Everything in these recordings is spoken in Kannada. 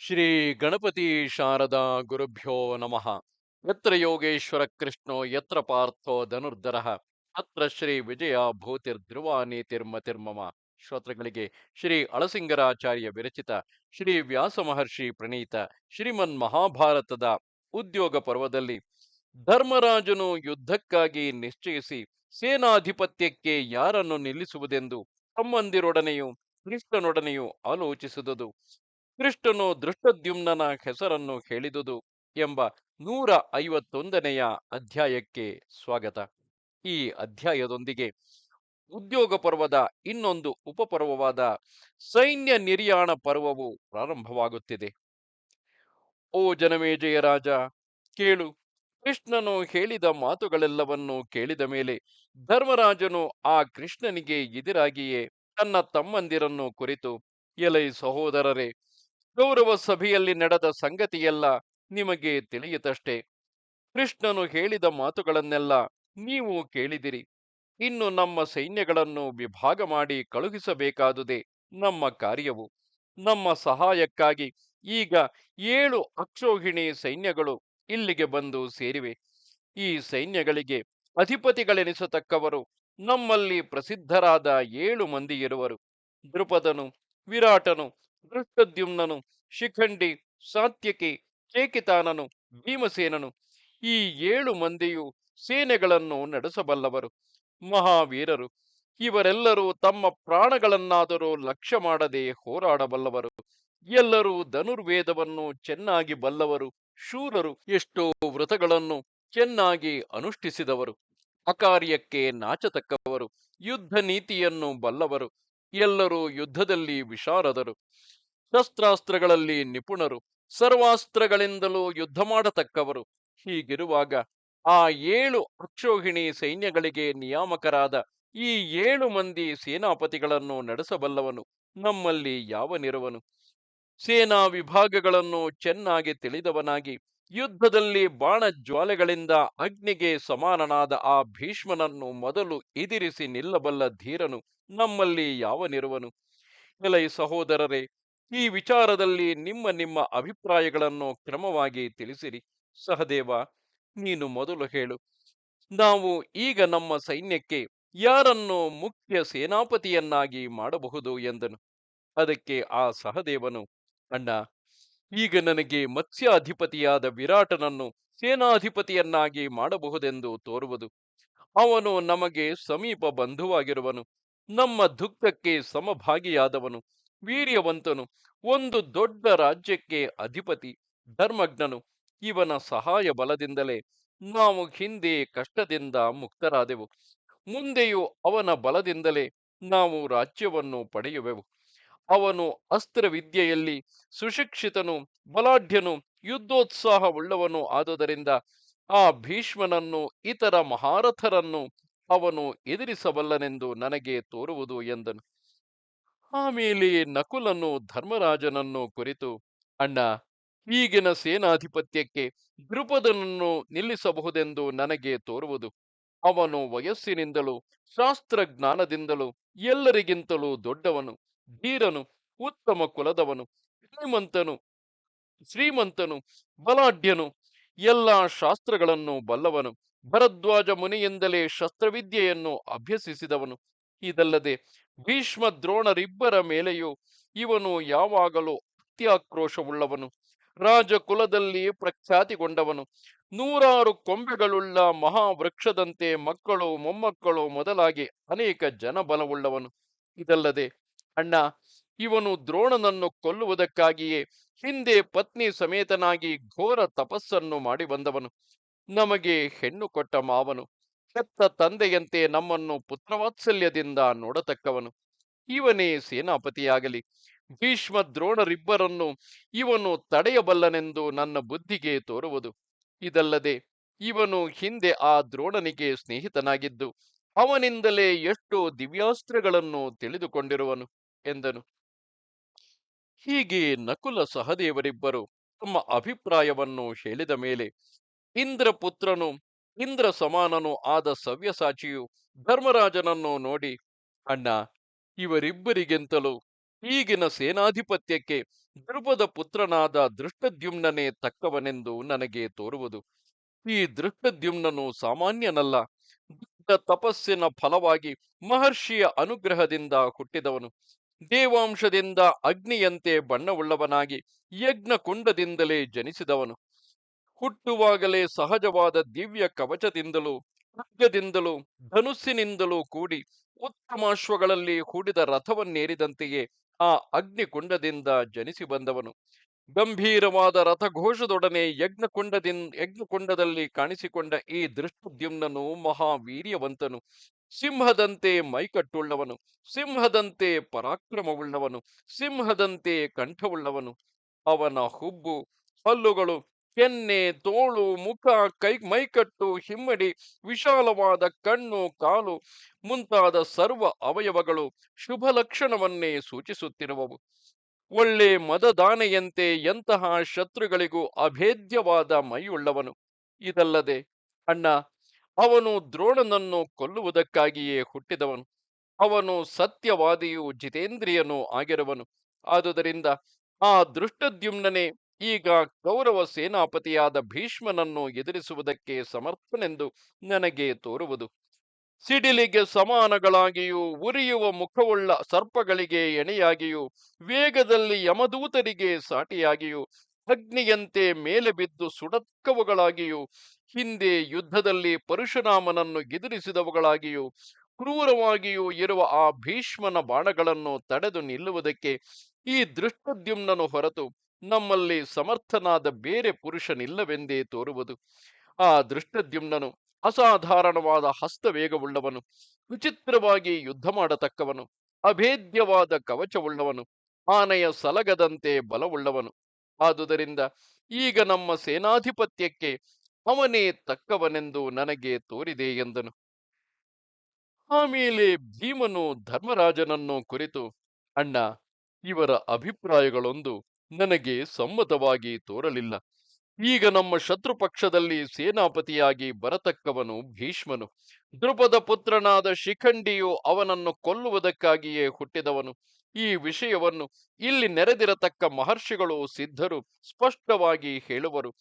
ಶ್ರೀ ಗಣಪತಿ ಶಾರದಾ ಗುರುಭ್ಯೋ ನಮಃ. ಯತ್ರ ಯೋಗೇಶ್ವರ ಕೃಷ್ಣೋ, ಯತ್ರ ಪಾರ್ಥೋ ಧನುರ್ಧರ, ಅತ್ರ ಶ್ರೀ ವಿಜಯ ತಿರ್ಮ ತಿರ್ಮಮ ಶ್ರೋತೃಗಳಿಗೆ ಶ್ರೀ ಅಳಸಿಂಗರಾಚಾರ್ಯ ವಿರಚಿತ ಶ್ರೀ ವ್ಯಾಸ ಮಹರ್ಷಿ ಪ್ರಣೀತ ಶ್ರೀಮನ್ ಮಹಾಭಾರತದ ಉದ್ಯೋಗ ಪರ್ವದಲ್ಲಿ ಧರ್ಮರಾಜನು ಯುದ್ಧಕ್ಕಾಗಿ ನಿಶ್ಚಯಿಸಿ ಸೇನಾಧಿಪತ್ಯಕ್ಕೆ ಯಾರನ್ನು ನಿಲ್ಲಿಸುವುದೆಂದು ತಮ್ಮಂದಿರೊಡನೆಯೂ ಕೃಷ್ಣನೊಡನೆಯೂ ಆಲೋಚಿಸಿದುದು. ಕೃಷ್ಣನು ದೃಷ್ಟದ್ಯುಮ್ನ ಹೆಸರನ್ನು ಹೇಳಿದುದು ಎಂಬ ನೂರ ಐವತ್ತೊಂದನೆಯ ಅಧ್ಯಾಯಕ್ಕೆ ಸ್ವಾಗತ. ಈ ಅಧ್ಯಾಯದೊಂದಿಗೆ ಉದ್ಯೋಗ ಪರ್ವದ ಇನ್ನೊಂದು ಉಪಪರ್ವವಾದ ಸೈನ್ಯ ನಿರ್ಯಾಣ ಪರ್ವವು ಪ್ರಾರಂಭವಾಗುತ್ತಿದೆ. ಓ ಜನಮೇಜಯ ರಾಜ, ಕೇಳು, ಕೃಷ್ಣನು ಹೇಳಿದ ಮಾತುಗಳೆಲ್ಲವನ್ನು ಕೇಳಿದ ಮೇಲೆ ಧರ್ಮರಾಜನು ಆ ಕೃಷ್ಣನಿಗೆ ಎದುರಾಗಿಯೇ ತನ್ನ ತಮ್ಮಂದಿರನ್ನು ಕುರಿತು, ಎಲೈ ಸಹೋದರರೇ ಗೌರವ ಸಭೆಯಲ್ಲಿ ನಡೆದ ಸಂಗತಿಯೆಲ್ಲ ನಿಮಗೆ ತಿಳಿಯಿತಷ್ಟೇ. ಕೃಷ್ಣನು ಹೇಳಿದ ಮಾತುಗಳನ್ನೆಲ್ಲ ನೀವು ಕೇಳಿದಿರಿ. ಇನ್ನು ನಮ್ಮ ಸೈನ್ಯಗಳನ್ನು ವಿಭಾಗ ಮಾಡಿ ಕಳುಹಿಸಬೇಕಾದುದೇ ನಮ್ಮ ಕಾರ್ಯವು. ನಮ್ಮ ಸಹಾಯಕ್ಕಾಗಿ ಈಗ ಏಳು ಅಕ್ಷೋಹಿಣಿ ಸೈನ್ಯಗಳು ಇಲ್ಲಿಗೆ ಬಂದು ಸೇರಿವೆ. ಈ ಸೈನ್ಯಗಳಿಗೆ ಅಧಿಪತಿಗಳೆನಿಸತಕ್ಕವರು ನಮ್ಮಲ್ಲಿ ಪ್ರಸಿದ್ಧರಾದ ಏಳು ಮಂದಿ ಇರುವರು. ದೃಪದನು ವಿರಾಟನು ದೃಷ್ಟದ್ಯುಮ್ನನು ಶಿಖಂಡಿ, ಸಾತ್ಯಕಿ, ಚೇಕಿತಾನನು, ಭೀಮಸೇನನು ಈ ಏಳು ಮಂದಿಯು ಸೇನೆಗಳನ್ನು ನಡೆಸಬಲ್ಲವರು. ಮಹಾವೀರರು, ಇವರೆಲ್ಲರೂ ತಮ್ಮ ಪ್ರಾಣಗಳನ್ನಾದರೂ ಲಕ್ಷ್ಯ ಮಾಡದೆ ಹೋರಾಡಬಲ್ಲವರು. ಎಲ್ಲರೂ ಧನುರ್ವೇದವನ್ನು ಚೆನ್ನಾಗಿ ಬಲ್ಲವರು. ಶೂರರು ಎಷ್ಟೋ ವ್ರತಗಳನ್ನು ಚೆನ್ನಾಗಿ ಅನುಷ್ಠಿಸಿದವರು. ಅಕಾರ್ಯಕ್ಕೆ ನಾಚತಕ್ಕವರು. ಯುದ್ಧ ನೀತಿಯನ್ನು ಬಲ್ಲವರು. ಎಲ್ಲರೂ ಯುದ್ಧದಲ್ಲಿ ವಿಶಾರದರು. ಶಸ್ತ್ರಾಸ್ತ್ರಗಳಲ್ಲಿ ನಿಪುಣರು, ಸರ್ವಾಸ್ತ್ರಗಳಿಂದಲೂ ಯುದ್ಧ ಮಾಡತಕ್ಕವರು. ಹೀಗಿರುವಾಗ ಆ ಏಳು ಅಕ್ಷೋಹಿಣಿ ಸೈನ್ಯಗಳಿಗೆ ನಿಯಾಮಕರಾದ ಈ ಏಳು ಮಂದಿ ಸೇನಾಪತಿಗಳನ್ನು ನಡೆಸಬಲ್ಲವನು. ನಮ್ಮಲ್ಲಿ ಯಾವನಿರುವನು ಸೇನಾ ವಿಭಾಗಗಳನ್ನು ಚೆನ್ನಾಗಿ ತಿಳಿದವನಾಗಿ ಯುದ್ಧದಲ್ಲಿ ಬಾಣ ಜ್ವಾಲೆಗಳಿಂದ ಅಗ್ನಿಗೆ ಸಮಾನನಾದ ಆ ಭೀಷ್ಮನನ್ನು ಮೊದಲು ಎದಿರಿಸಿ ನಿಲ್ಲಬಲ್ಲ ಧೀರನು ನಮ್ಮಲ್ಲಿ ಯಾವನಿರುವನು ಎಲೈ ಸಹೋದರರೇ ಈ ವಿಚಾರದಲ್ಲಿ ನಿಮ್ಮ ನಿಮ್ಮ ಅಭಿಪ್ರಾಯಗಳನ್ನು ಕ್ರಮವಾಗಿ ತಿಳಿಸಿರಿ. ಸಹದೇವ, ನೀನು ಮೊದಲು ಹೇಳು. ನಾವು ಈಗ ನಮ್ಮ ಸೈನ್ಯಕ್ಕೆ ಯಾರನ್ನು ಮುಖ್ಯ ಸೇನಾಪತಿಯನ್ನಾಗಿ ಮಾಡಬಹುದು ಎಂದನು. ಅದಕ್ಕೆ ಆ ಸಹದೇವನು, ಅಣ್ಣ, ಈಗ ನನಗೆ ಮತ್ಸ್ಯಾಧಿಪತಿಯಾದ ವಿರಾಟನನ್ನು ಸೇನಾಧಿಪತಿಯನ್ನಾಗಿ ಮಾಡಬಹುದೆಂದು ತೋರುವುದು. ಅವನು ನಮಗೆ ಸಮೀಪ ಬಂಧುವಾಗಿರುವನು. ನಮ್ಮ ದುಃಖಕ್ಕೆ ಸಮಭಾಗಿಯಾದವನು. ವೀರ್ಯವಂತನು, ಒಂದು ದೊಡ್ಡ ರಾಜ್ಯಕ್ಕೆ ಅಧಿಪತಿ, ಧರ್ಮಜ್ಞನು. ಇವನ ಸಹಾಯ ಬಲದಿಂದಲೇ ನಾವು ಹಿಂದೆ ಕಷ್ಟದಿಂದ ಮುಕ್ತರಾದೆವು. ಮುಂದೆಯೂ ಅವನ ಬಲದಿಂದಲೇ ನಾವು ರಾಜ್ಯವನ್ನು ಪಡೆಯುವೆವು. ಅವನು ಅಸ್ತ್ರವಿದ್ಯೆಯಲ್ಲಿ ಸುಶಿಕ್ಷಿತನು, ಬಲಾಢ್ಯನು, ಯುದ್ಧೋತ್ಸಾಹವುಳ್ಳವನು ಆದುದರಿಂದ ಆ ಭೀಷ್ಮನನ್ನು, ಇತರ ಮಹಾರಥರನ್ನು ಅವನು ಎದುರಿಸಬಲ್ಲನೆಂದು ನನಗೆ ತೋರುವುದು ಎಂದನು. ಆಮೇಲೆ ನಕುಲನು ಧರ್ಮರಾಜನನ್ನು ಕುರಿತು, ಅಣ್ಣ, ಈಗಿನ ಸೇನಾಧಿಪತ್ಯಕ್ಕೆ ದೃಪದನನ್ನು ನಿಲ್ಲಿಸಬಹುದೆಂದು ನನಗೆ ತೋರುವುದು. ಅವನು ವಯಸ್ಸಿನಿಂದಲೂ, ಶಾಸ್ತ್ರಜ್ಞಾನದಿಂದಲೂ, ಎಲ್ಲರಿಗಿಂತಲೂ ದೊಡ್ಡವನು, ಧೀರನು, ಉತ್ತಮ ಕುಲದವನು, ಶ್ರೀಮಂತನು ಶ್ರೀಮಂತನು, ಬಲಾಢ್ಯನು, ಎಲ್ಲ ಶಾಸ್ತ್ರಗಳನ್ನು ಬಲ್ಲವನು, ಭರದ್ವಾಜ ಮುನಿಯಿಂದಲೇ ಶಸ್ತ್ರವಿದ್ಯೆಯನ್ನು ಅಭ್ಯಸಿಸಿದವನು. ಇದಲ್ಲದೆ ಭೀಷ್ಮ ದ್ರೋಣರಿಬ್ಬರ ಮೇಲೆಯೂ ಇವನು ಯಾವಾಗಲೂ ಅತ್ಯಾಕ್ರೋಶವುಳ್ಳವನು. ರಾಜಕುಲದಲ್ಲಿ ಪ್ರಖ್ಯಾತಿಗೊಂಡವನು. ನೂರಾರು ಕೊಂಬೆಗಳುಳ್ಳ ಮಹಾವೃಕ್ಷದಂತೆ ಮಕ್ಕಳು, ಮೊಮ್ಮಕ್ಕಳು ಮೊದಲಾಗಿ ಅನೇಕ ಜನಬಲವುಳ್ಳವನು. ಇದಲ್ಲದೆ, ಅಣ್ಣ, ಇವನು ದ್ರೋಣನನ್ನು ಕೊಲ್ಲುವುದಕ್ಕಾಗಿಯೇ ಹಿಂದೆ ಪತ್ನಿ ಸಮೇತನಾಗಿ ಘೋರ ತಪಸ್ಸನ್ನು ಮಾಡಿ ಬಂದವನು ನಮಗೆ ಹೆಣ್ಣು ಕೊಟ್ಟ ಮಾವನು. ಹೆತ್ತ ತಂದೆಯಂತೆ ನಮ್ಮನ್ನು ಪುತ್ರವಾತ್ಸಲ್ಯದಿಂದ ನೋಡತಕ್ಕವನು. ಇವನೇ ಸೇನಾಪತಿಯಾಗಲಿ. ಭೀಷ್ಮ ದ್ರೋಣರಿಬ್ಬರನ್ನು ಇವನು ತಡೆಯಬಲ್ಲನೆಂದು ನನ್ನ ಬುದ್ಧಿಗೆ ತೋರುವುದು. ಇದಲ್ಲದೆ ಇವನು ಹಿಂದೆ ಆ ದ್ರೋಣನಿಗೆ ಸ್ನೇಹಿತನಾಗಿದ್ದು, ಅವನಿಂದಲೇ ಎಷ್ಟು ದಿವ್ಯಾಸ್ತ್ರಗಳನ್ನು ತಿಳಿದುಕೊಂಡಿರುವನು ಎಂದನು. ಹೀಗೆ ನಕುಲ ಸಹದೇವರಿಬ್ಬರು ತಮ್ಮ ಅಭಿಪ್ರಾಯವನ್ನು ಹೇಳಿದ ಮೇಲೆ ಇಂದ್ರಪುತ್ರನು ಇಂದ್ರ ಸಮಾನನು ಆದ ಸವ್ಯಸಾಚಿಯು ಧರ್ಮರಾಜನನ್ನು ನೋಡಿ, ಅಣ್ಣ, ಇವರಿಬ್ಬರಿಗಿಂತಲೂ ಈಗಿನ ಸೇನಾಧಿಪತ್ಯಕ್ಕೆ ಧ್ರುಪದ ಪುತ್ರನಾದ ದೃಷ್ಟದ್ಯುಮ್ನನೇ ತಕ್ಕವನೆಂದು ನನಗೆ ತೋರುವುದು. ಈ ದೃಷ್ಟದ್ಯುಮ್ನನು ಸಾಮಾನ್ಯನಲ್ಲ. ದೊಡ್ಡ ತಪಸ್ಸಿನ ಫಲವಾಗಿ ಮಹರ್ಷಿಯ ಅನುಗ್ರಹದಿಂದ ಹುಟ್ಟಿದವನು. ದೇವಾಂಶದಿಂದ ಅಗ್ನಿಯಂತೆ ಬಣ್ಣವುಳ್ಳವನಾಗಿ ಯಜ್ಞಕುಂಡದಿಂದಲೇ ಜನಿಸಿದವನು. ಹುಟ್ಟುವಾಗಲೇ ಸಹಜವಾದ ದಿವ್ಯ ಕವಚದಿಂದಲೂ ಖಡ್ಗದಿಂದಲೂ ಧನುಸ್ಸಿನಿಂದಲೂ ಕೂಡಿ ಉತ್ತಮಾಶ್ವಗಳಲ್ಲಿ ಹೂಡಿದ ರಥವನ್ನೇರಿದಂತೆಯೇ ಆ ಅಗ್ನಿಕುಂಡದಿಂದ ಜನಿಸಿ ಬಂದವನು. ಗಂಭೀರವಾದ ರಥಘೋಷದೊಡನೆ ಯಜ್ಞಕುಂಡದಿಂದ ಯಜ್ಞಕುಂಡದಲ್ಲಿ ಕಾಣಿಸಿಕೊಂಡ ಈ ದೃಷ್ಟದ್ಯುಮ್ನನು ಮಹಾವೀರ್ಯವಂತನು. ಸಿಂಹದಂತೆ ಮೈಕಟ್ಟುಳ್ಳವನು ಸಿಂಹದಂತೆ ಪರಾಕ್ರಮವುಳ್ಳವನು ಸಿಂಹದಂತೆ ಕಂಠವುಳ್ಳವನು. ಅವನ ಹುಬ್ಬು ಹಲ್ಲುಗಳು ಕೆನ್ನೆ ತೋಳು, ಮುಖ, ಕೈ, ಮೈಕಟ್ಟು, ಹಿಮ್ಮಡಿ, ವಿಶಾಲವಾದ ಕಣ್ಣು, ಕಾಲು ಮುಂತಾದ ಸರ್ವ ಅವಯವಗಳು ಶುಭ ಲಕ್ಷಣವನ್ನೇ ಸೂಚಿಸುತ್ತಿರುವವು. ಒಳ್ಳೆ ಮದದಾನೆಯಂತೆ ಎಂತಹ ಶತ್ರುಗಳಿಗೂ ಅಭೇದ್ಯವಾದ ಮೈಯುಳ್ಳವನು. ಇದಲ್ಲದೆ ಅಣ್ಣ, ಅವನು ದ್ರೋಣನನ್ನು ಕೊಲ್ಲುವುದಕ್ಕಾಗಿಯೇ ಹುಟ್ಟಿದವನು. ಅವನು ಸತ್ಯವಾದಿಯೂ ಜಿತೇಂದ್ರಿಯನೂ ಆಗಿರುವನು. ಆದುದರಿಂದ ಆ ದೃಷ್ಟದ್ಯುಮ್ನನೇ ಈಗ ಕೌರವ ಸೇನಾಪತಿಯಾದ ಭೀಷ್ಮನನ್ನು ಎದುರಿಸುವುದಕ್ಕೆ ಸಮರ್ಥನೆಂದು ನನಗೆ ತೋರುವುದು. ಸಿಡಿಲಿಗೆ ಸಮಾನಗಳಾಗಿಯೂ, ಉರಿಯುವ ಮುಖವುಳ್ಳ ಸರ್ಪಗಳಿಗೆ ಎಣೆಯಾಗಿಯೂ, ವೇಗದಲ್ಲಿ ಯಮದೂತರಿಗೆ ಸಾಟಿಯಾಗಿಯೂ, ಅಗ್ನಿಯಂತೆ ಮೇಲೆ ಬಿದ್ದು ಸುಡಕ್ಕವುಗಳಾಗಿಯೂ, ಹಿಂದೆ ಯುದ್ಧದಲ್ಲಿ ಪರಶುರಾಮನನ್ನು ಎದುರಿಸಿದವುಗಳಾಗಿಯೂ, ಕ್ರೂರವಾಗಿಯೂ ಇರುವ ಆ ಭೀಷ್ಮನ ಬಾಣಗಳನ್ನು ತಡೆದು ನಿಲ್ಲುವುದಕ್ಕೆ ಈ ದೃಷ್ಟದ್ಯುಮ್ನನು ಹೊರತು ನಮ್ಮಲ್ಲಿ ಸಮರ್ಥನಾದ ಬೇರೆ ಪುರುಷನಿಲ್ಲವೆಂದೇ ತೋರುವುದು. ಆ ದೃಷ್ಟದ್ಯುಮ್ನನು, ಅಸಾಧಾರಣವಾದ ಹಸ್ತವೇಗವುಳ್ಳವನು, ವಿಚಿತ್ರವಾಗಿ ಯುದ್ಧ ಮಾಡತಕ್ಕವನು, ಅಭೇದ್ಯವಾದ ಕವಚವುಳ್ಳವನು, ಆನೆಯ ಸಲಗದಂತೆ ಬಲವುಳ್ಳವನು. ಆದುದರಿಂದ ಈಗ ನಮ್ಮ ಸೇನಾಧಿಪತ್ಯಕ್ಕೆ ಅವನೇ ತಕ್ಕವನೆಂದು ನನಗೆ ತೋರಿದೆ ಎಂದನು. ಆಮೇಲೆ ಭೀಮನು ಧರ್ಮರಾಜನನ್ನು ಕುರಿತು, ಅಣ್ಣ, ಇವರ ಅಭಿಪ್ರಾಯಗಳೊಂದು ನನಗೆ ಸಮ್ಮತವಾಗಿ ತೋರಲಿಲ್ಲ. ಈಗ ನಮ್ಮ ಶತ್ರು ಪಕ್ಷದಲ್ಲಿ ಸೇನಾಪತಿಯಾಗಿ ಬರತಕ್ಕವನು ಭೀಷ್ಮನು. ದೃಪದ ಪುತ್ರನಾದ ಶಿಖಂಡಿಯು ಅವನನ್ನು ಕೊಲ್ಲುವುದಕ್ಕಾಗಿಯೇ ಹುಟ್ಟಿದವನು. ಈ ವಿಷಯವನ್ನು ಇಲ್ಲಿ ನೆರೆದಿರತಕ್ಕ ಮಹರ್ಷಿಗಳು ಸಿದ್ಧರು ಸ್ಪಷ್ಟವಾಗಿ ಹೇಳುವರು.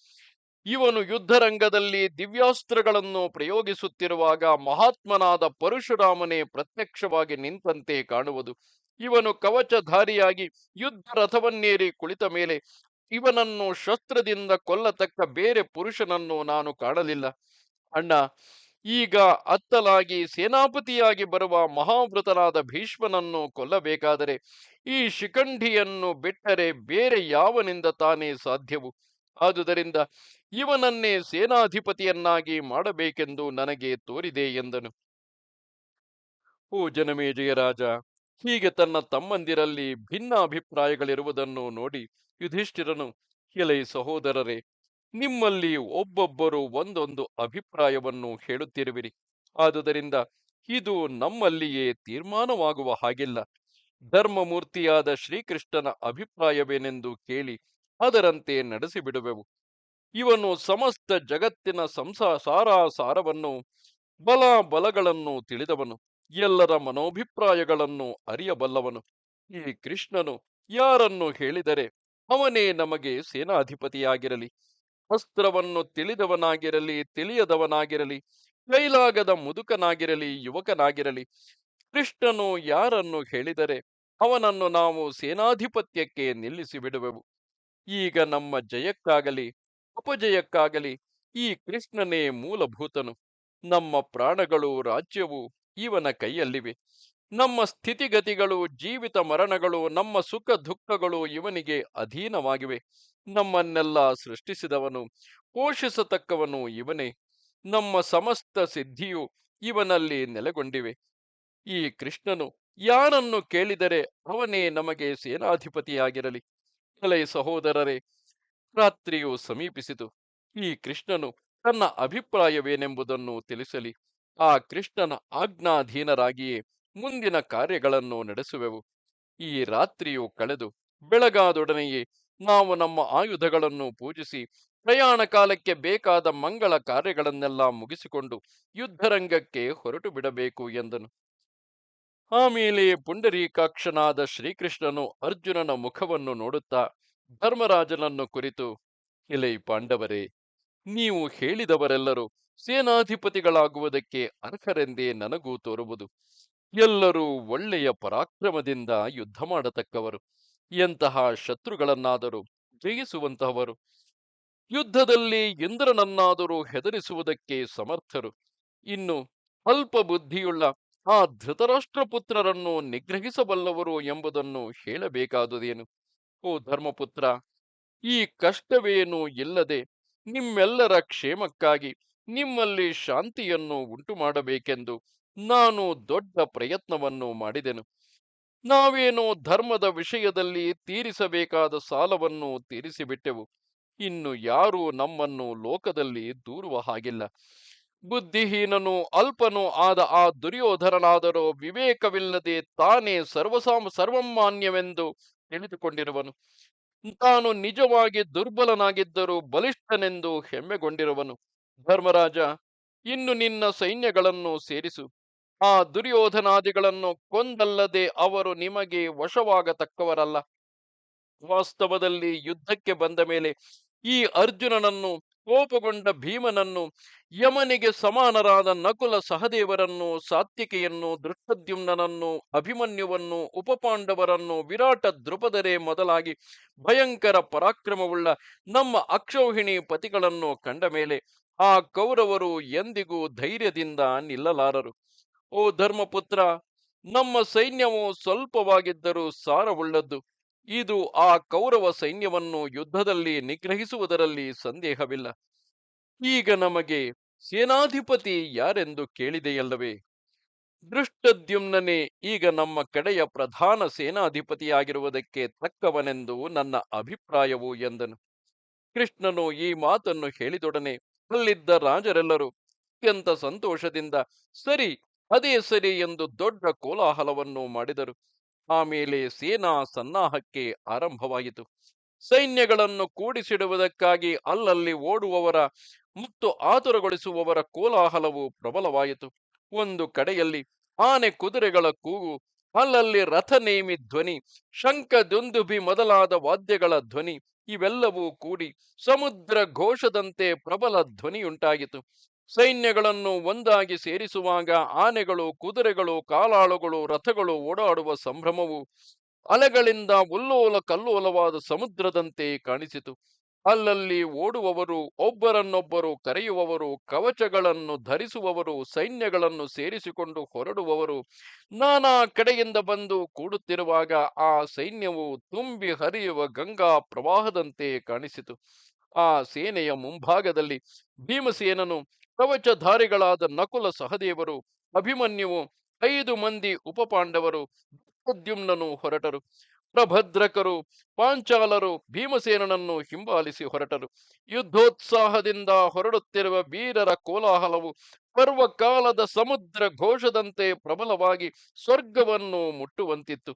ಇವನು ಯುದ್ಧರಂಗದಲ್ಲಿ ದಿವ್ಯಾಸ್ತ್ರಗಳನ್ನು ಪ್ರಯೋಗಿಸುತ್ತಿರುವಾಗ ಮಹಾತ್ಮನಾದ ಪರಶುರಾಮನೇ ಪ್ರತ್ಯಕ್ಷವಾಗಿ ನಿಂತಂತೆ ಕಾಣುವುದು. ಇವನು ಕವಚಧಾರಿಯಾಗಿ ಯುದ್ಧ ರಥವನ್ನೇರಿ ಕುಳಿತ ಮೇಲೆ ಇವನನ್ನು ಶಸ್ತ್ರದಿಂದ ಕೊಲ್ಲತಕ್ಕ ಬೇರೆ ಪುರುಷನನ್ನು ನಾನು ಕಾಣಲಿಲ್ಲ. ಅಣ್ಣ, ಈಗ ಅತ್ತಲಾಗಿ ಸೇನಾಪತಿಯಾಗಿ ಬರುವ ಮಹಾವೃತನಾದ ಭೀಷ್ಮನನ್ನು ಕೊಲ್ಲಬೇಕಾದರೆ ಈ ಶಿಖಂಡಿಯನ್ನು ಬಿಟ್ಟರೆ ಬೇರೆ ಯಾವನಿಂದ ತಾನೇ ಸಾಧ್ಯವು? ಆದುದರಿಂದ ಇವನನ್ನೇ ಸೇನಾಧಿಪತಿಯನ್ನಾಗಿ ಮಾಡಬೇಕೆಂದು ನನಗೆ ತೋರಿದೆ ಎಂದನು. ಓ ಜನಮೇಜಯ ರಾಜ ಹೀಗೆ ತನ್ನ ತಮ್ಮಂದಿರಲ್ಲಿ ಭಿನ್ನ ಅಭಿಪ್ರಾಯಗಳಿರುವುದನ್ನು ನೋಡಿ ಯುಧಿಷ್ಠಿರನು ಎಲೈ ಸಹೋದರರೇ, ನಿಮ್ಮಲ್ಲಿ ಒಬ್ಬೊಬ್ಬರು ಒಂದೊಂದು ಅಭಿಪ್ರಾಯವನ್ನು ಹೇಳುತ್ತಿರುವಿರಿ. ಆದುದರಿಂದ ಇದು ನಮ್ಮಲ್ಲಿಯೇ ತೀರ್ಮಾನವಾಗುವ ಹಾಗಿಲ್ಲ. ಧರ್ಮಮೂರ್ತಿಯಾದ ಶ್ರೀಕೃಷ್ಣನ ಅಭಿಪ್ರಾಯವೇನೆಂದು ಕೇಳಿ ಅದರಂತೆ ನಡೆಸಿಬಿಡುವೆವು. ಇವನು ಸಮಸ್ತ ಜಗತ್ತಿನ ಸಂಸಾರ ಸಾರವನ್ನು ಬಲ ಬಲಗಳನ್ನು ತಿಳಿದವನು. ಎಲ್ಲರ ಮನೋಭಿಪ್ರಾಯಗಳನ್ನು ಅರಿಯಬಲ್ಲವನು. ಈ ಕೃಷ್ಣನು ಯಾರನ್ನು ಹೇಳಿದರೆ ಅವನೇ ನಮಗೆ ಸೇನಾಧಿಪತಿಯಾಗಿರಲಿ ಅಸ್ತ್ರವನ್ನು ತಿಳಿದವನಾಗಿರಲಿ, ತಿಳಿಯದವನಾಗಿರಲಿ, ಕೈಲಾಗದ ಮುದುಕನಾಗಿರಲಿ, ಯುವಕನಾಗಿರಲಿ, ಕೃಷ್ಣನು ಯಾರನ್ನು ಹೇಳಿದರೆ ಅವನನ್ನು ನಾವು ಸೇನಾಧಿಪತ್ಯಕ್ಕೆ ನಿಲ್ಲಿಸಿ ಬಿಡುವೆವು ಈಗ ನಮ್ಮ ಜಯಕ್ಕಾಗಲಿ ಅಪಜಯಕ್ಕಾಗಲಿ ಈ ಕೃಷ್ಣನೇ ಮೂಲಭೂತನು. ನಮ್ಮ ಪ್ರಾಣಗಳು, ರಾಜ್ಯವು ಇವನ ಕೈಯಲ್ಲಿವೆ. ನಮ್ಮ ಸ್ಥಿತಿಗತಿಗಳು, ಜೀವಿತ ಮರಣಗಳು, ನಮ್ಮ ಸುಖ ದುಃಖಗಳು ಇವನಿಗೆ ಅಧೀನವಾಗಿವೆ. ನಮ್ಮನ್ನೆಲ್ಲ ಸೃಷ್ಟಿಸಿದವನು, ಪೋಷಿಸತಕ್ಕವನು ಇವನೇ. ನಮ್ಮ ಸಮಸ್ತ ಸಿದ್ಧಿಯು ಇವನಲ್ಲಿ ನೆಲೆಗೊಂಡಿವೆ. ಈ ಕೃಷ್ಣನು ಯಾರನ್ನು ಕೇಳಿದರೆ ಅವನೇ ನಮಗೆ ಸೇನಾಧಿಪತಿಯಾಗಿರಲಿ. ಕಲೆ ಸಹೋದರರೇ, ರಾತ್ರಿಯು ಸಮೀಪಿಸಿತು. ಈ ಕೃಷ್ಣನು ತನ್ನ ಅಭಿಪ್ರಾಯವೇನೆಂಬುದನ್ನು ತಿಳಿಸಲಿ. ಆ ಕೃಷ್ಣನ ಆಜ್ಞಾಧೀನರಾಗಿ ಮುಂದಿನ ಕಾರ್ಯಗಳನ್ನು ನಡೆಸುವೆವು. ಈ ರಾತ್ರಿಯು ಕಳೆದು ಬೆಳಗಾದೊಡನೆಯೇ ನಾವು ನಮ್ಮ ಆಯುಧಗಳನ್ನು ಪೂಜಿಸಿ ಪ್ರಯಾಣ ಕಾಲಕ್ಕೆ ಬೇಕಾದ ಮಂಗಳ ಕಾರ್ಯಗಳನ್ನೆಲ್ಲ ಮುಗಿಸಿಕೊಂಡು ಯುದ್ಧರಂಗಕ್ಕೆ ಹೊರಟು ಬಿಡಬೇಕು ಎಂದನು. ಆಮೇಲೆ ಪುಂಡರೀಕಾಕ್ಷನಾದ ಶ್ರೀಕೃಷ್ಣನು ಅರ್ಜುನನ ಮುಖವನ್ನು ನೋಡುತ್ತಾ ಧರ್ಮರಾಜನನ್ನು ಕುರಿತು ಇಲೈ ಪಾಂಡವರೇ, ನೀವು ಹೇಳಿದವರೆಲ್ಲರೂ ಸೇನಾಧಿಪತಿಗಳಾಗುವುದಕ್ಕೆ ಅರ್ಹರೆಂದೇ ನನಗೂ ತೋರುವುದು. ಎಲ್ಲರೂ ಒಳ್ಳೆಯ ಪರಾಕ್ರಮದಿಂದ ಯುದ್ಧ ಮಾಡತಕ್ಕವರು. ಎಂತಹ ಶತ್ರುಗಳನ್ನಾದರೂ ಜಯಿಸುವಂತಹವರು. ಯುದ್ಧದಲ್ಲಿ ಇಂದ್ರನನ್ನಾದರೂ ಹೆದರಿಸುವುದಕ್ಕೆ ಸಮರ್ಥರು. ಇನ್ನು ಅಲ್ಪ ಬುದ್ಧಿಯುಳ್ಳ ಆ ಧೃತರಾಷ್ಟ್ರಪುತ್ರರನ್ನು ನಿಗ್ರಹಿಸಬಲ್ಲವರು ಎಂಬುದನ್ನು ಹೇಳಬೇಕಾದುದೇನು? ಓ ಧರ್ಮಪುತ್ರ, ಈ ಕಷ್ಟವೇನೂ ಇಲ್ಲದೆ ನಿಮ್ಮೆಲ್ಲರ ಕ್ಷೇಮಕ್ಕಾಗಿ ನಿಮ್ಮಲ್ಲಿ ಶಾಂತಿಯನ್ನು ಉಂಟು ಮಾಡಬೇಕೆಂದು ನಾನು ದೊಡ್ಡ ಪ್ರಯತ್ನವನ್ನು ಮಾಡಿದೆನು. ನಾವೇನೋ ಧರ್ಮದ ವಿಷಯದಲ್ಲಿ ತೀರಿಸಬೇಕಾದ ಸಾಲವನ್ನು ತೀರಿಸಿಬಿಟ್ಟೆವು. ಇನ್ನು ಯಾರೂ ನಮ್ಮನ್ನು ಲೋಕದಲ್ಲಿ ದೂರುವ ಹಾಗಿಲ್ಲ. ಬುದ್ಧಿಹೀನನು ಅಲ್ಪನೂ ಆದ ಆ ದುರ್ಯೋಧನನಾದರೂ ವಿವೇಕವಿಲ್ಲದೆ ತಾನೇ ಸರ್ವಸಾಮ, ಸರ್ವಮಾನ್ಯವೆಂದು ತಿಳಿದುಕೊಂಡಿರುವನು. ತಾನು ನಿಜವಾಗಿ ದುರ್ಬಲನಾಗಿದ್ದರೂ ಬಲಿಷ್ಠನೆಂದು ಹೆಮ್ಮೆಗೊಂಡಿರುವನು. ಧರ್ಮರಾಜ, ಇನ್ನು ನಿನ್ನ ಸೈನ್ಯಗಳನ್ನು ಸೇರಿಸು. ಆ ದುರ್ಯೋಧನಾದಿಗಳನ್ನು ಕೊಂದಲ್ಲದೆ ಅವರು ನಿಮಗೆ ವಶವಾಗತಕ್ಕವರಲ್ಲ. ವಾಸ್ತವದಲ್ಲಿ ಯುದ್ಧಕ್ಕೆ ಬಂದ ಮೇಲೆ ಈ ಅರ್ಜುನನನ್ನು, ಕೋಪಗೊಂಡ ಭೀಮನನ್ನು, ಯಮನಿಗೆ ಸಮಾನರಾದ ನಕುಲ ಸಹದೇವರನ್ನು, ಸಾತ್ವಿಕೆಯನ್ನು ದೃಷ್ಟದ್ಯುಮ್ನನನ್ನು ಅಭಿಮನ್ಯುವನ್ನು, ಉಪಪಾಂಡವರನ್ನು, ವಿರಾಟ ದೃಪದರೇ ಮೊದಲಾಗಿ ಭಯಂಕರ ಪರಾಕ್ರಮವುಳ್ಳ ನಮ್ಮ ಅಕ್ಷೌಹಿಣಿ ಪತಿಗಳನ್ನು ಕಂಡ ಮೇಲೆ ಆ ಕೌರವರು ಎಂದಿಗೂ ಧೈರ್ಯದಿಂದ ನಿಲ್ಲಲಾರರು. ಓ ಧರ್ಮಪುತ್ರ, ನಮ್ಮ ಸೈನ್ಯವು ಸ್ವಲ್ಪವಾಗಿದ್ದರೂ ಸಾರವುಳ್ಳದ್ದು. ಇದು ಆ ಕೌರವ ಸೈನ್ಯವನ್ನು ಯುದ್ಧದಲ್ಲಿ ನಿಗ್ರಹಿಸುವುದರಲ್ಲಿ ಸಂದೇಹವಿಲ್ಲ. ಈಗ ನಮಗೆ ಸೇನಾಧಿಪತಿ ಯಾರೆಂದು ಕೇಳಿದೆಯಲ್ಲವೇ? ದೃಷ್ಟದ್ಯುಮ್ನೇ ಈಗ ನಮ್ಮ ಕಡೆಯ ಪ್ರಧಾನ ಸೇನಾಧಿಪತಿಯಾಗಿರುವುದಕ್ಕೆ ತಕ್ಕವನೆಂದು ನನ್ನ ಅಭಿಪ್ರಾಯವು ಎಂದನು. ಕೃಷ್ಣನು ಈ ಮಾತನ್ನು ಹೇಳಿದೊಡನೆ ಅಲ್ಲಿದ್ದ ರಾಜರೆಲ್ಲರೂ ಅತ್ಯಂತ ಸಂತೋಷದಿಂದ, ಸರಿ, ಅದೇ ಸರಿ ಎಂದು ದೊಡ್ಡ ಕೋಲಾಹಲವನ್ನು ಮಾಡಿದರು. ಆಮೇಲೆ ಸೇನಾ ಸನ್ನಾಹಕ್ಕೆ ಆರಂಭವಾಯಿತು. ಸೈನ್ಯಗಳನ್ನು ಕೂಡಿಸಿಡುವುದಕ್ಕಾಗಿ ಅಲ್ಲಲ್ಲಿ ಓಡುವವರ ಮತ್ತು ಆತುರಗೊಳಿಸುವವರ ಕೋಲಾಹಲವು ಪ್ರಬಲವಾಯಿತು. ಒಂದು ಕಡೆಯಲ್ಲಿ ಆನೆ ಕುದುರೆಗಳ ಕೂಗು, ಅಲ್ಲಲ್ಲಿ ರಥ ನೇಮಿ ಧ್ವನಿ ಶಂಖ ದುಂದುಭಿ ಮೊದಲಾದ ವಾದ್ಯಗಳ ಧ್ವನಿ ಇವೆಲ್ಲವೂ ಕೂಡಿ ಸಮುದ್ರ ಘೋಷದಂತೆ ಪ್ರಬಲ ಧ್ವನಿಯುಂಟಾಯಿತು ಸೈನ್ಯಗಳನ್ನು ಒಂದಾಗಿ ಸೇರಿಸುವಾಗ ಆನೆಗಳು, ಕುದುರೆಗಳು, ಕಾಲಾಳುಗಳು, ರಥಗಳು ಓಡಾಡುವ ಸಂಭ್ರಮವು ಅಲೆಗಳಿಂದ ಉಲ್ಲೋಲ ಕಲ್ಲೋಲವಾದ ಸಮುದ್ರದಂತೆ ಕಾಣಿಸಿತು. ಅಲ್ಲಲ್ಲಿ ಓಡುವವರು, ಒಬ್ಬರನ್ನೊಬ್ಬರು ಕರೆಯುವವರು, ಕವಚಗಳನ್ನು ಧರಿಸುವವರು, ಸೈನ್ಯಗಳನ್ನು ಸೇರಿಸಿಕೊಂಡು ಹೊರಡುವವರು ನಾನಾ ಕಡೆಯಿಂದ ಬಂದು ಕೂಡುತ್ತಿರುವಾಗ ಆ ಸೈನ್ಯವು ತುಂಬಿ ಹರಿಯುವ ಗಂಗಾ ಪ್ರವಾಹದಂತೆ ಕಾಣಿಸಿತು. ಆ ಸೇನೆಯ ಮುಂಭಾಗದಲ್ಲಿ ಭೀಮಸೇನನು, ಕವಚಧಾರಿಗಳಾದ ನಕುಲ ಸಹದೇವರು, ಅಭಿಮನ್ಯುವು ಐದು ಮಂದಿ ಉಪಪಾಂಡವರು ದ್ಯುಮ್ನನು ಹೊರಟರು. ಪ್ರಭದ್ರಕರು, ಪಾಂಚಾಲರು, ಭೀಮಸೇನನನ್ನು ಹಿಂಬಾಲಿಸಿ ಹೊರಟರು. ಯುದ್ಧೋತ್ಸಾಹದಿಂದ ಹೊರಡುತ್ತಿರುವ ವೀರರ ಕೋಲಾಹಲವು ಪರ್ವಕಾಲದ ಸಮುದ್ರ ಘೋಷದಂತೆ ಪ್ರಬಲವಾಗಿ ಸ್ವರ್ಗವನ್ನು ಮುಟ್ಟುವಂತಿತ್ತು.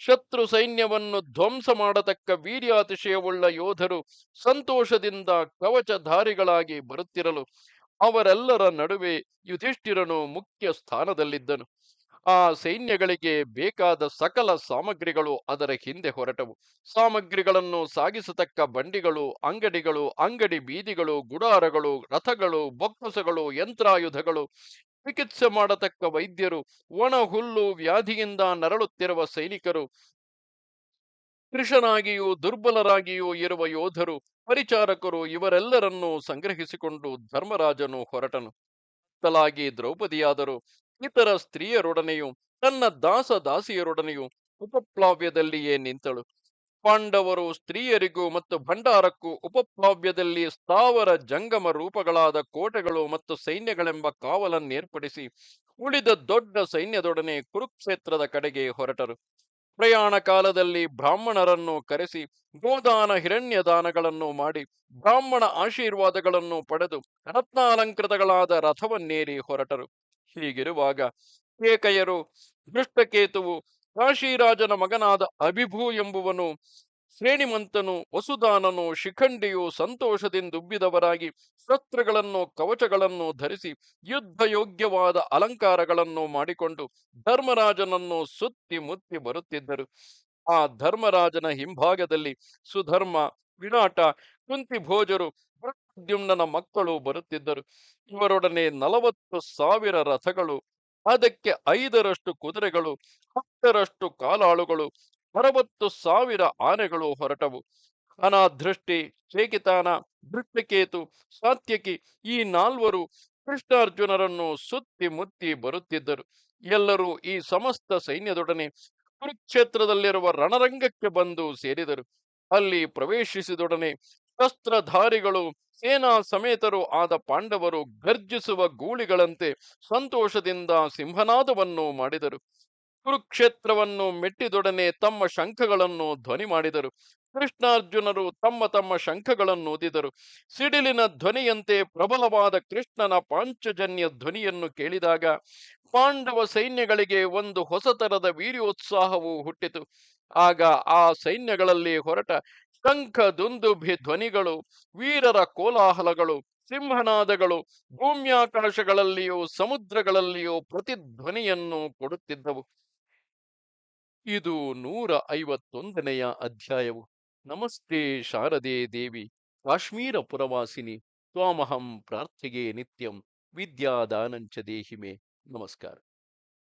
ಶತ್ರು ಸೈನ್ಯವನ್ನು ಧ್ವಂಸ ಮಾಡತಕ್ಕ ವೀರ್ಯಾತಿಶಯವುಳ್ಳ ಯೋಧರು ಸಂತೋಷದಿಂದ ಕವಚಧಾರಿಗಳಾಗಿ ಬರುತ್ತಿರಲು ಅವರೆಲ್ಲರ ನಡುವೆ ಯುಧಿಷ್ಠಿರನು ಮುಖ್ಯ ಸ್ಥಾನದಲ್ಲಿದ್ದನು ಆ ಸೈನ್ಯಗಳಿಗೆ ಬೇಕಾದ ಸಕಲ ಸಾಮಗ್ರಿಗಳು ಅದರ ಹಿಂದೆ ಹೊರಟವು. ಸಾಮಗ್ರಿಗಳನ್ನು ಸಾಗಿಸತಕ್ಕ ಬಂಡಿಗಳು, ಅಂಗಡಿಗಳು, ಅಂಗಡಿ ಬೀದಿಗಳು, ಗುಡಾರಗಳು, ರಥಗಳು, ಬೊಕ್ಕಸಗಳು, ಯಂತ್ರಾಯುಧಗಳು, ಚಿಕಿತ್ಸೆ ಮಾಡತಕ್ಕ ವೈದ್ಯರು, ಒಣ ಹುಲ್ಲು ವ್ಯಾಧಿಯಿಂದ ನರಳುತ್ತಿರುವ ಸೈನಿಕರು, ಕೃಷನಾಗಿಯೂ ದುರ್ಬಲರಾಗಿಯೂ ಇರುವ ಯೋಧರು, ಪರಿಚಾರಕರು ಇವರೆಲ್ಲರನ್ನೂ ಸಂಗ್ರಹಿಸಿಕೊಂಡು ಧರ್ಮರಾಜನು ಹೊರಟನು. ತಲಾಗಿ ದ್ರೌಪದಿಯಾದರು. ಇತರ ಸ್ತ್ರೀಯರೊಡನೆಯೂ, ತನ್ನ ದಾಸ ದಾಸಿಯರೊಡನೆಯೂ ಉಪಪ್ಲಾವ್ಯದಲ್ಲಿಯೇ ನಿಂತಳು. ಪಾಂಡವರು ಸ್ತ್ರೀಯರಿಗೂ ಮತ್ತು ಭಂಡಾರಕ್ಕೂ ಉಪಪ್ಲಾವ್ಯದಲ್ಲಿ ಸ್ಥಾವರ ಜಂಗಮ ರೂಪಗಳಾದ ಕೋಟೆಗಳು ಮತ್ತು ಸೈನ್ಯಗಳೆಂಬ ಕಾವಲನ್ನೇರ್ಪಡಿಸಿ, ಉಳಿದ ದೊಡ್ಡ ಸೈನ್ಯದೊಡನೆ ಕುರುಕ್ಷೇತ್ರದ ಕಡೆಗೆ ಹೊರಟರು. ಪ್ರಯಾಣ ಕಾಲದಲ್ಲಿ ಬ್ರಾಹ್ಮಣರನ್ನು ಕರೆಸಿ, ಗೋದಾನ ಹಿರಣ್ಯ ದಾನಗಳನ್ನು ಮಾಡಿ, ಬ್ರಾಹ್ಮಣ ಆಶೀರ್ವಾದಗಳನ್ನು ಪಡೆದು, ರತ್ನಾಲಂಕೃತಗಳಾದ ರಥವನ್ನೇರಿ ಹೊರಟರು. ಹೀಗಿರುವಾಗ ಕೇಕಯರು ದೃಷ್ಟಕೇತುವು ಕಾಶಿರಾಜನ ಮಗನಾದ ಅಭಿಭೂ ಎಂಬುವನು ಶ್ರೇಣಿಮಂತನು ವಸುದಾನನು ಶಿಖಂಡಿಯು ಸಂತೋಷದಿಂದುಬ್ಬಿದವರಾಗಿ ಶಸ್ತ್ರಗಳನ್ನು ಕವಚಗಳನ್ನು ಧರಿಸಿ ಯುದ್ಧ ಯೋಗ್ಯವಾದ ಅಲಂಕಾರಗಳನ್ನು ಮಾಡಿಕೊಂಡು ಧರ್ಮರಾಜನನ್ನು ಸುತ್ತಿ ಮುತ್ತಿ ಬರುತ್ತಿದ್ದರು. ಆ ಧರ್ಮರಾಜನ ಹಿಂಭಾಗದಲ್ಲಿ ಸುಧರ್ಮ ವಿರಾಟ ಕುಂತಿಭೋಜರು ಪ್ರದ್ಯುಮ್ನನ ಮಕ್ಕಳು ಬರುತ್ತಿದ್ದರು. ಇವರೊಡನೆ ನಲವತ್ತು ಸಾವಿರ ರಥಗಳು, ಅದಕ್ಕೆ ಐದರಷ್ಟು ಕುದುರೆಗಳು, ಹತ್ತರಷ್ಟು ಕಾಲಾಳುಗಳು, ಅರವತ್ತು ಸಾವಿರ ಆನೆಗಳು ಹೊರಟವು. ಅನಾದೃಷ್ಟಿ ಶೇಕಿತಾನ ದೃಷ್ಟಕೇತು, ಸಾತ್ಯಕಿ ಈ ನಾಲ್ವರು ಕೃಷ್ಣಾರ್ಜುನರನ್ನು ಸುತ್ತಿ ಮುತ್ತಿ ಬರುತ್ತಿದ್ದರು. ಎಲ್ಲರೂ ಈ ಸಮಸ್ತ ಸೈನ್ಯದೊಡನೆ ಕುರುಕ್ಷೇತ್ರದಲ್ಲಿರುವ ರಣರಂಗಕ್ಕೆ ಬಂದು ಸೇರಿದರು. ಅಲ್ಲಿ ಪ್ರವೇಶಿಸಿದೊಡನೆ ಶಸ್ತ್ರಧಾರಿಗಳು, ಸೇನಾ ಸಮೇತರು ಆದ ಪಾಂಡವರು ಗರ್ಜಿಸುವ ಗೂಳಿಗಳಂತೆ ಸಂತೋಷದಿಂದ ಸಿಂಹನಾದವನ್ನು ಮಾಡಿದರು. ಕುರುಕ್ಷೇತ್ರವನ್ನು ಮೆಟ್ಟಿದೊಡನೆ ತಮ್ಮ ಶಂಖಗಳನ್ನು ಧ್ವನಿ ಮಾಡಿದರು. ಕೃಷ್ಣಾರ್ಜುನರು ತಮ್ಮ ತಮ್ಮ ಶಂಖಗಳನ್ನು ಊದಿದರು ಸಿಡಿಲಿನ ಧ್ವನಿಯಂತೆ ಪ್ರಬಲವಾದ ಕೃಷ್ಣನ ಪಾಂಚಜನ್ಯ ಧ್ವನಿಯನ್ನು ಕೇಳಿದಾಗ ಪಾಂಡವ ಸೈನ್ಯಗಳಿಗೆ ಒಂದು ಹೊಸತರದ ವೀರ್ಯೋತ್ಸಾಹವು ಹುಟ್ಟಿತು. ಆಗ ಆ ಸೈನ್ಯಗಳಲ್ಲಿ ಹೊರಟ ಶಂಖ ದುಂದುಭಿ ಧ್ವನಿಗಳು ವೀರರ ಕೋಲಾಹಲಗಳು, ಸಿಂಹನಾದಗಳು, ಭೂಮ್ಯಾಕಾಶಗಳಲ್ಲಿಯೂ, ಸಮುದ್ರಗಳಲ್ಲಿಯೂ ಪ್ರತಿಧ್ವನಿಯನ್ನು ಕೊಡುತ್ತಿದ್ದವು. ಇದು ನೂರ ಐವತ್ತೊಂದನೆಯ ಅಧ್ಯಾಯವು. ನಮಸ್ತೆ ಶಾರದೆ ದೇವಿ, ಕಾಶ್ಮೀರ ಪುರವಾಸಿನಿ, ತ್ವಾಮಹಂ ಪ್ರಾರ್ಥಿಗೆ ನಿತ್ಯಂ, ವಿದ್ಯಾದಾನಂಚ ದೇಹಿಮೆ. ನಮಸ್ಕಾರ.